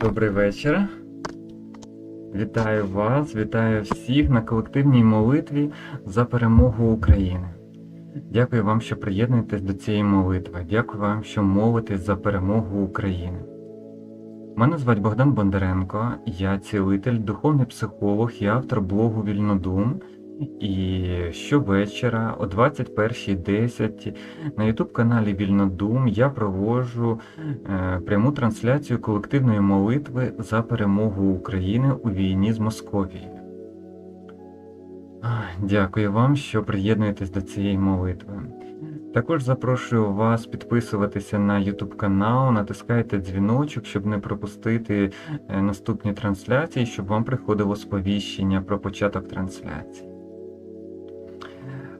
Добрий вечір. Вітаю вас, вітаю всіх на колективній молитві за перемогу України. Дякую вам, що приєднуєтесь до цієї молитви. Дякую вам, що молитесь за перемогу України. Мене звать Богдан Бондаренко, я цілитель, духовний психолог і автор блогу Вільнодум. І щовечора о 21.10 на YouTube каналі Вільнодум я проводжу е, пряму трансляцію колективної молитви за перемогу України у війні з Московією. Дякую вам, що приєднуєтесь до цієї молитви. Також запрошую вас підписуватися на YouTube канал, натискайте дзвіночок, щоб не пропустити е, наступні трансляції, щоб вам приходило сповіщення про початок трансляції.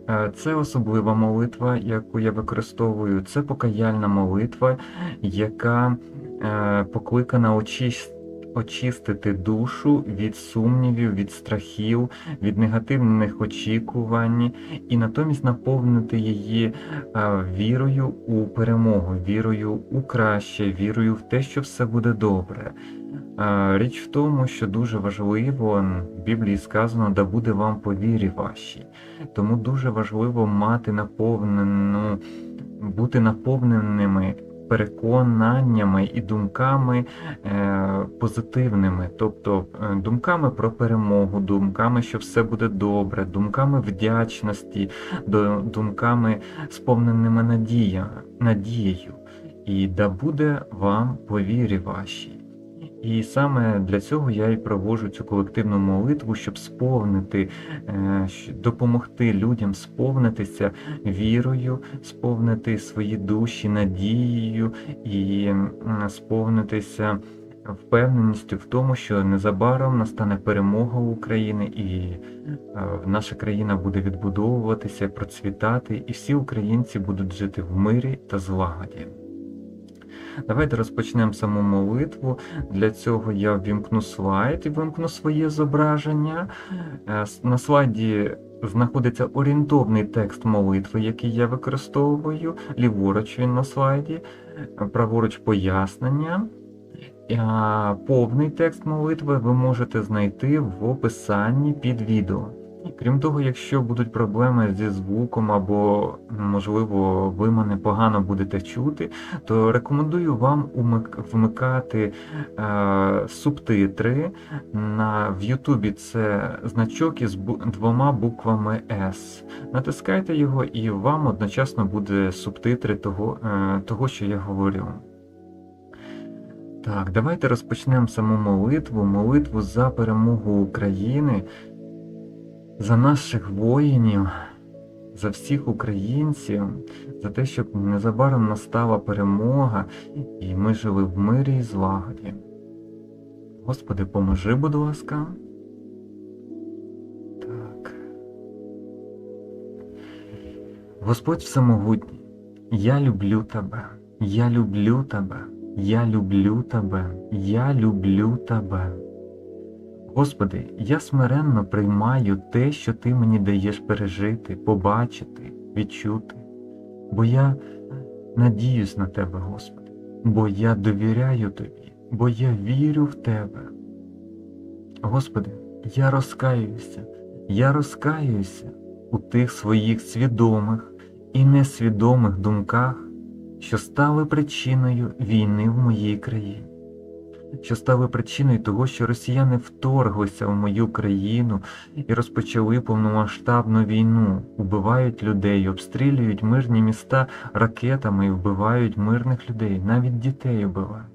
Е, Це особлива молитва, яку я використовую. Це покаяльна молитва, яка е, покликана очис- очистити душу від сумнівів, від страхів, від негативних очікувань, і натомість наповнити її е, вірою у перемогу, вірою у краще, вірою в те, що все буде добре. Річ в тому, що дуже важливо, в Біблії сказано, да буде вам по вірі вашій. Тому дуже важливо мати наповнену, бути наповненими переконаннями і думками е, позитивними, тобто е, думками про перемогу, думками, що все буде добре, думками вдячності, думками сповненими надія, надією. І да буде вам по вірі вашій. І саме для цього я і проводжу цю колективну молитву, щоб сповнити, е, допомогти людям сповнитися вірою, сповнити свої душі надією і сповнитися впевненістю в тому, що незабаром настане перемога України, і е, наша країна буде відбудовуватися, процвітати, і всі українці будуть жити в мирі та злагоді. Давайте розпочнемо саму молитву. Для цього я ввімкну слайд і вимкну своє зображення. Е, На слайді знаходиться орієнтовний текст молитви, який я використовую. Ліворуч він на слайді, е, праворуч пояснення. А Повний текст молитви ви можете знайти в описанні під відео. Крім того, якщо будуть проблеми зі звуком або, можливо, ви мене погано будете чути, то рекомендую вам вмикати е, субтитри. На, в Ютубі це значок із двома буквами S. Натискайте його, і вам одночасно буде субтитри того, е, того що я говорю. Так, давайте розпочнемо саму молитву, молитву за перемогу України, за наших воїнів, за всіх українців, за те, щоб незабаром настала перемога, і ми жили в мирі і злагоді. Господи, поможи, будь ласка. Так. Господь Всемогутній, я люблю Тебе, я люблю Тебе, я люблю Тебе, я люблю Тебе. Господи, я смиренно приймаю те, що Ти мені даєш пережити, побачити, відчути, бо я надіюсь на Тебе, Господи, бо я довіряю Тобі, бо я вірю в Тебе. Господи, я розкаюся, я розкаюся у тих своїх свідомих і несвідомих думках, що стали причиною війни в моїй країні, що стали причиною того, що росіяни вторглися в мою країну і розпочали повномасштабну війну, убивають людей, обстрілюють мирні міста ракетами і вбивають мирних людей, навіть дітей вбивають.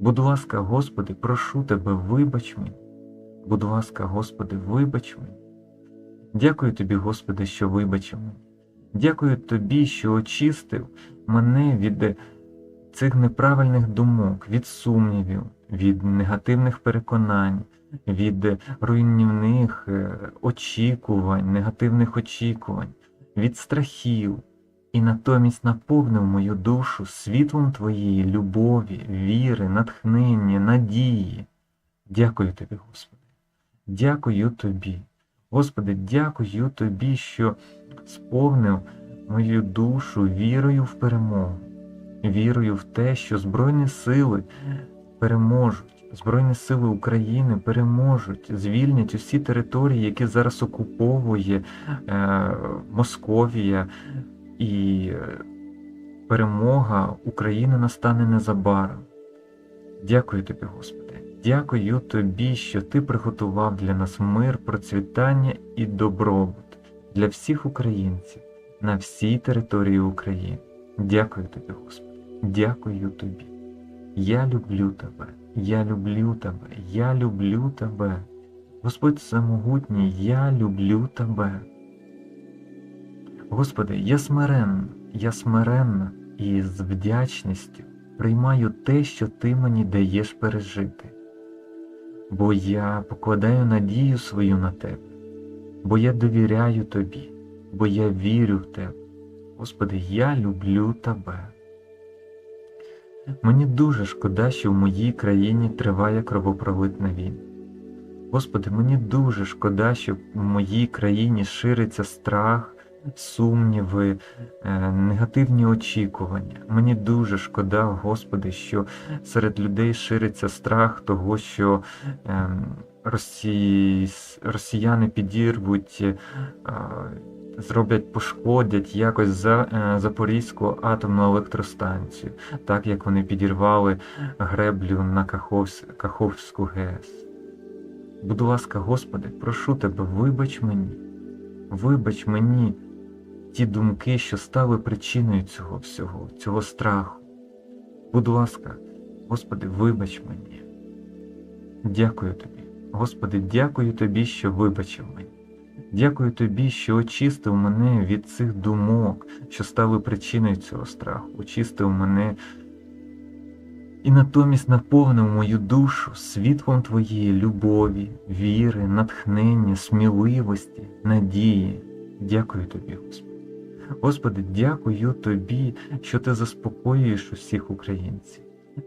Будь ласка, Господи, прошу Тебе, вибач мені. Будь ласка, Господи, вибач мені. Дякую Тобі, Господи, що вибачив мені. Дякую Тобі, що очистив мене від цих неправильних думок, від сумнівів, від негативних переконань, від руйнівних е, очікувань, негативних очікувань, від страхів, і натомість наповнив мою душу світлом Твоєї любові, віри, натхнення, надії. Дякую Тобі, Господи. Дякую Тобі. Господи, дякую Тобі, що сповнив мою душу вірою в перемогу, вірою в те, що Збройні сили переможуть, Збройні сили України переможуть, звільнять усі території, які зараз окуповує е, Московія, і перемога України настане незабаром. Дякую тобі, Господи. Дякую тобі, що ти приготував для нас мир, процвітання і добробут для всіх українців на всій території України. Дякую тобі, Господи. Дякую тобі. Я люблю тебе, я люблю тебе, я люблю тебе. Господь Всемогутній, я люблю тебе. Господи, я смиренна, я смиренна і з вдячністю приймаю те, що Ти мені даєш пережити. Бо я покладаю надію свою на Тебе, бо я довіряю Тобі, бо я вірю в Тебе. Господи, я люблю Тебе. Мені дуже шкода, що в моїй країні триває кровопролитна війна. Господи, мені дуже шкода, що в моїй країні шириться страх, сумніви, е, негативні очікування. Мені дуже шкода, Господи, що серед людей шириться страх того, що ем, росі... росіяни підірвуть, е, зроблять, пошкодять якось за е, Запорізьку атомну електростанцію, так як вони підірвали греблю на Каховсь... Каховську ГЕС. Будь ласка, Господи, прошу Тебе, вибач мені, вибач мені ті думки, що стали причиною цього всього, цього страху. Будь ласка, Господи, вибач мені. Дякую Тобі. Господи, дякую Тобі, що вибачив мені. Дякую Тобі, що очистив мене від цих думок, що стали причиною цього страху, очистив мене і натомість наповнив мою душу світлом Твоєї любові, віри, натхнення, сміливості, надії. Дякую Тобі, Господи. Господи, дякую Тобі, що Ти заспокоюєш усіх українців,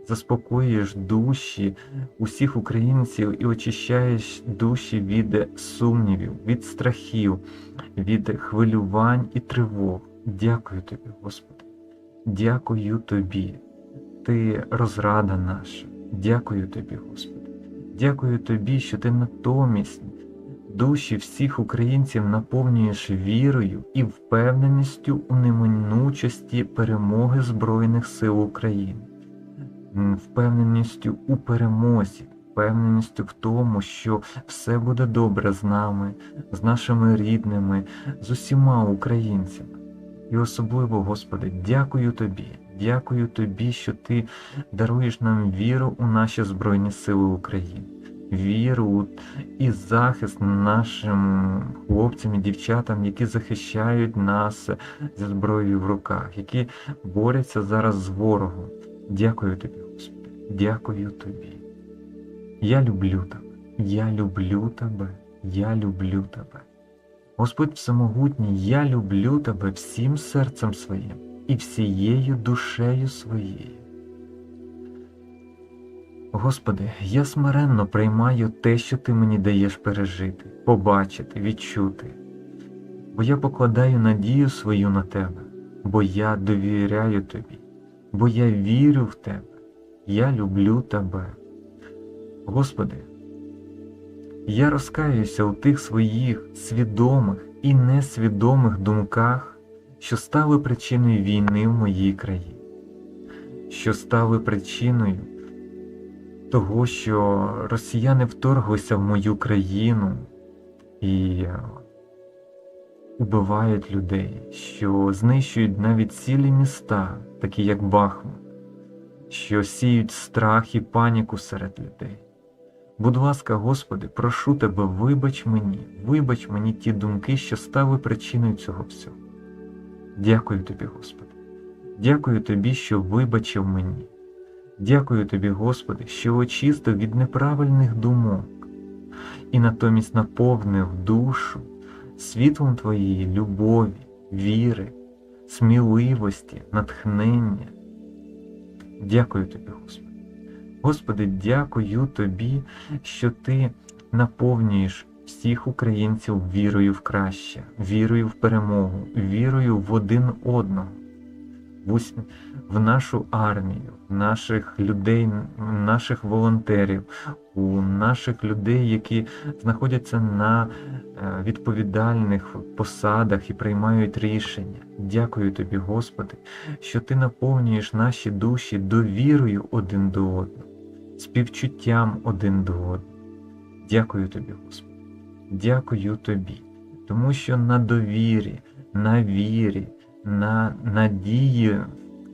заспокоюєш душі усіх українців і очищаєш душі від сумнівів, від страхів, від хвилювань і тривог. Дякую Тобі, Господи. Дякую Тобі. Ти розрада наша. Дякую Тобі, Господи. Дякую Тобі, що Ти натомість душі всіх українців наповнюєш вірою і впевненістю у неминучості перемоги Збройних сил України, впевненістю у перемозі, впевненістю в тому, що все буде добре з нами, з нашими рідними, з усіма українцями. І особливо, Господи, дякую Тобі, дякую Тобі, що Ти даруєш нам віру у наші Збройні Сили України віру і захист нашим хлопцям і дівчатам, які захищають нас зі зброєю в руках, які борються зараз з ворогом. Дякую тобі, Господи, дякую тобі. Я люблю тебе, я люблю тебе, я люблю тебе. Господь Всемогутній, я люблю тебе всім серцем своїм і всією душею своєю. Господи, я смиренно приймаю те, що Ти мені даєш пережити, побачити, відчути, бо я покладаю надію свою на Тебе, бо я довіряю Тобі, бо я вірю в Тебе, я люблю Тебе. Господи, я розкаюся у тих своїх свідомих і несвідомих думках, що стали причиною війни в моїй країні, що стали причиною того, що росіяни вторглися в мою країну і убивають людей, що знищують навіть цілі міста, такі як Бахмут, що сіють страх і паніку серед людей. Будь ласка, Господи, прошу Тебе, вибач мені, вибач мені ті думки, що стали причиною цього всього. Дякую Тобі, Господи. Дякую Тобі, що вибачив мені. Дякую тобі, Господи, що очистив від неправильних думок і натомість наповнив душу світлом Твоєї любові, віри, сміливості, натхнення. Дякую тобі, Господи. Господи, дякую Тобі, що Ти наповнюєш всіх українців вірою в краще, вірою в перемогу, вірою в один одного. В нашу армію, в наших людей, наших волонтерів, у наших людей, які знаходяться на е, відповідальних посадах і приймають рішення. Дякую тобі, Господи, що ти наповнюєш наші душі довірою один до одного, співчуттям один до одного. Дякую тобі, Господи. Дякую тобі, тому що на довірі, на вірі, на надії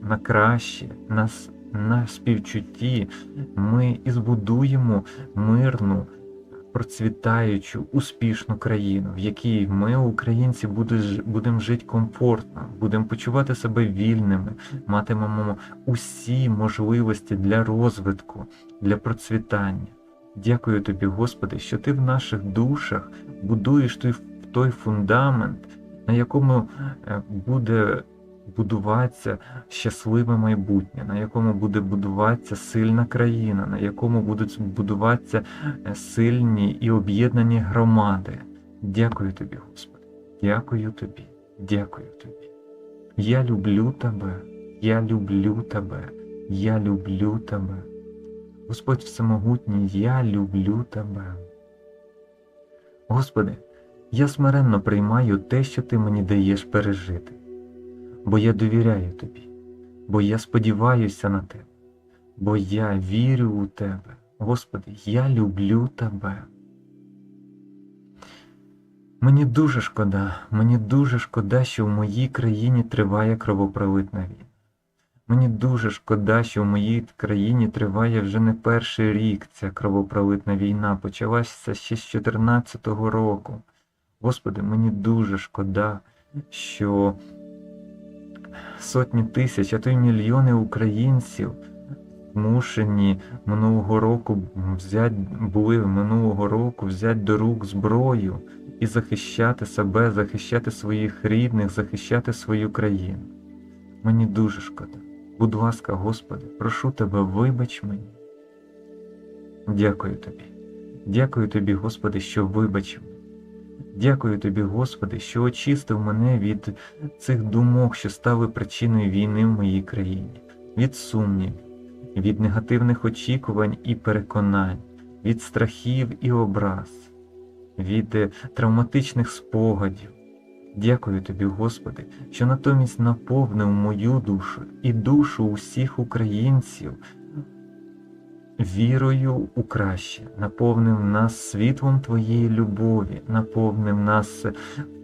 на краще, на, на співчутті ми і збудуємо мирну, процвітаючу, успішну країну, в якій ми, українці, будемо жити комфортно, будемо почувати себе вільними, матимемо усі можливості для розвитку, для процвітання. Дякую тобі, Господи, що ти в наших душах будуєш той, той фундамент, на якому е, буде будуватися щасливе майбутнє, на якому буде будуватися сильна країна, на якому будуть будуватися е, сильні і об'єднані громади. Дякую тобі, Господи. Дякую тобі, дякую тобі. Я люблю тебе, я люблю тебе, я люблю тебе. Господь Всемогутній, я люблю тебе. Господи, я смиренно приймаю те, що Ти мені даєш пережити, бо я довіряю Тобі, бо я сподіваюся на Тебе, бо я вірю у Тебе. Господи, я люблю Тебе. Мені дуже шкода, мені дуже шкода, що в моїй країні триває кровопролитна війна. Мені дуже шкода, що в моїй країні триває вже не перший рік ця кровопролитна війна, почалася ще з 2014 року. Господи, мені дуже шкода, що сотні тисяч, а то й мільйони українців змушені минулого року взять, були минулого року взяти до рук зброю і захищати себе, захищати своїх рідних, захищати свою країну. Мені дуже шкода. Будь ласка, Господи, прошу Тебе, вибач мені. Дякую Тобі. Дякую Тобі, Господи, що вибачив. Дякую Тобі, Господи, що очистив мене від цих думок, що стали причиною війни в моїй країні, від сумнівів, від негативних очікувань і переконань, від страхів і образ, від е, травматичних спогадів. Дякую тобі, Господи, що натомість наповнив мою душу і душу усіх українців вірою у краще, наповнив нас світлом Твоєї любові, наповнив нас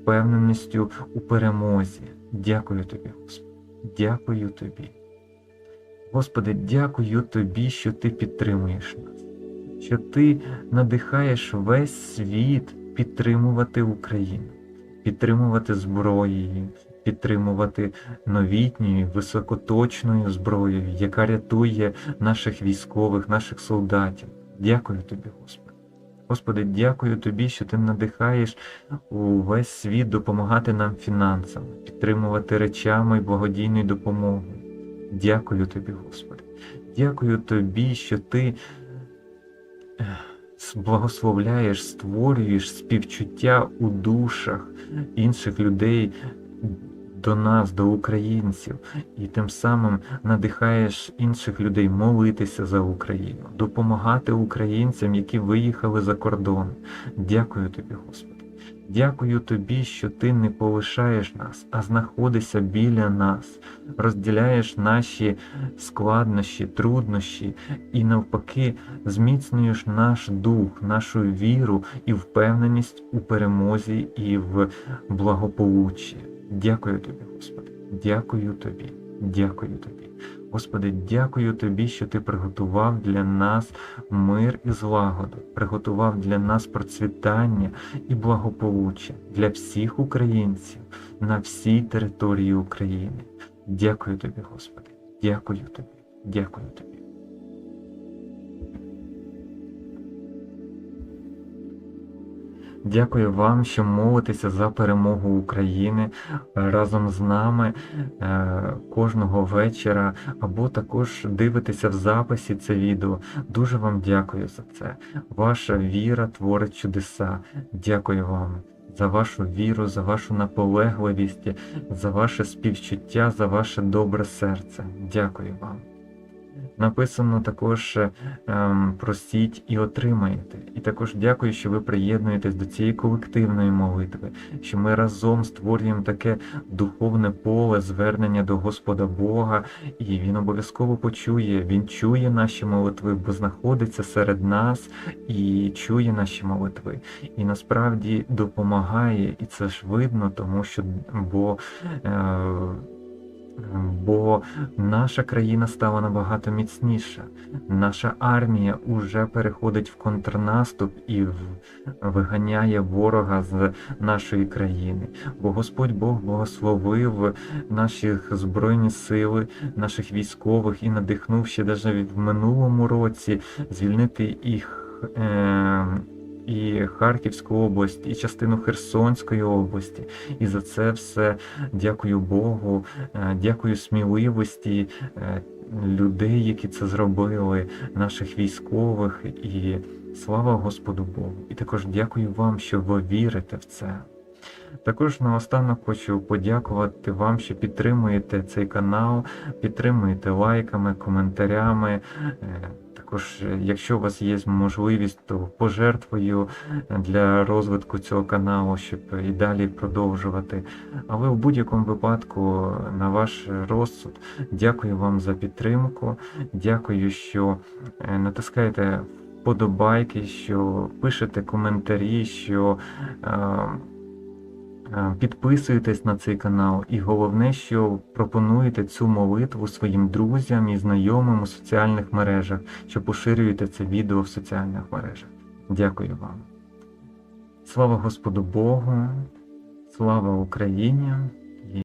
впевненістю у перемозі. Дякую тобі, Господи. Дякую тобі. Господи, дякую тобі, що ти підтримуєш нас, що ти надихаєш весь світ підтримувати Україну підтримувати зброєю, підтримувати новітньою, високоточною зброєю, яка рятує наших військових, наших солдатів. Дякую тобі, Господи. Господи, дякую тобі, що ти надихаєш увесь світ допомагати нам фінансами, підтримувати речами і благодійною допомогою. Дякую тобі, Господи. Дякую тобі, що ти благословляєш, створюєш співчуття у душах інших людей до нас, до українців, і тим самим надихаєш інших людей молитися за Україну, допомагати українцям, які виїхали за кордон. Дякую тобі, Господи. Дякую тобі, що ти не полишаєш нас, а знаходишся біля нас, розділяєш наші складнощі, труднощі і навпаки зміцнюєш наш дух, нашу віру і впевненість у перемозі і в благополуччі. Дякую тобі, Господи. Дякую тобі. Дякую тобі. Господи, дякую Тобі, що Ти приготував для нас мир і злагоду, приготував для нас процвітання і благополуччя для всіх українців на всій території України. Дякую Тобі, Господи, дякую Тобі, дякую Тобі. Дякую вам, що молитеся за перемогу України разом з нами е, кожного вечора, або також дивитеся в записі це відео. Дуже вам дякую за це. Ваша віра творить чудеса. Дякую вам. за вашу віру, за вашу наполегливість, за ваше співчуття, за ваше добре серце. Дякую вам. Написано також ем, просіть і отримаєте. І також дякую, що ви приєднуєтесь до цієї колективної молитви, що ми разом створюємо таке духовне поле звернення до Господа Бога, і Він обов'язково почує, Він чує наші молитви, бо знаходиться серед нас і чує наші молитви. І насправді допомагає, і це ж видно, тому що бо. Е, Бо наша країна стала набагато міцніша. Наша армія уже переходить в контрнаступ і виганяє ворога з нашої країни. Бо Господь Бог благословив наших збройні сили, наших військових і надихнув ще навіть в минулому році звільнити їх. Е- і Харківську область, і частину Херсонської області, і за це все дякую Богу, Е, Дякую сміливості е, людей, які це зробили, наших військових, і слава Господу Богу. І також дякую вам, що ви вірите в це. Також наостанок хочу подякувати вам, що підтримуєте цей канал, підтримуєте лайками, коментарями. Е, Також, е, якщо у вас є можливість, то пожертвою для розвитку цього каналу, щоб і далі продовжувати. Але в будь-якому випадку на ваш розсуд дякую вам за підтримку. Дякую, що е, натискаєте вподобайки, що пишете коментарі, що е, е, підписуєтесь на цей канал. І головне, що пропонуєте цю молитву своїм друзям і знайомим у соціальних мережах, що поширюєте це відео в соціальних мережах. Дякую вам. Слава Господу Богу, слава Україні!